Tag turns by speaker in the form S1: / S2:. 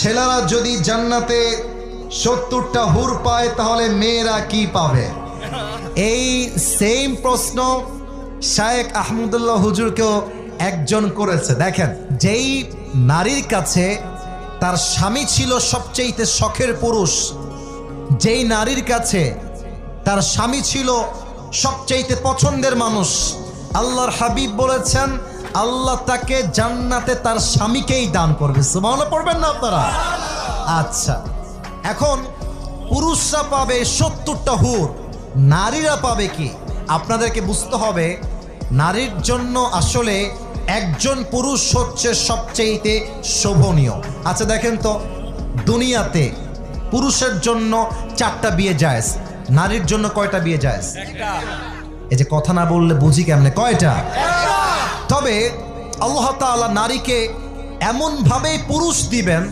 S1: ছেলেরা যদি জান্নাতে সত্তরটা হুর পায়, তাহলে মেয়েরা কি পাবে? এই সেম প্রশ্ন শায়েক আহমদুল্লাহ হুজুরকেও একজন করেছে। দেখেন, যেই নারীর কাছে তার স্বামী ছিল সবচেয়ে শখের পুরুষ, যেই নারীর কাছে তার স্বামী ছিল সবচাইতে পছন্দের মানুষ, আল্লাহর হাবিব বলেছেন আল্লাহ তাকে জান্নাতে তার স্বামীকেই দান করবে। সুমানো পড়বেন না আপনারা? আচ্ছা এখন পুরুষরা পাবে সত্তরটা হুর নারীরা পাবে কি? আপনাদেরকে বুঝতে হবে নারীর জন্য আসলে একজন পুরুষ হচ্ছে সবচেয়েতে শোভনীয়। আচ্ছা দেখেন তো দুনিয়াতে পুরুষের জন্য চারটা বিয়ে যায় নারীর জন্য কয়টা বিয়ে যায় এই যে কথা না বললে বুঝি কেমনে? কয়টা? তবে আল্লাহ তালা নারীকে এমনভাবেই পুরুষ দিবেন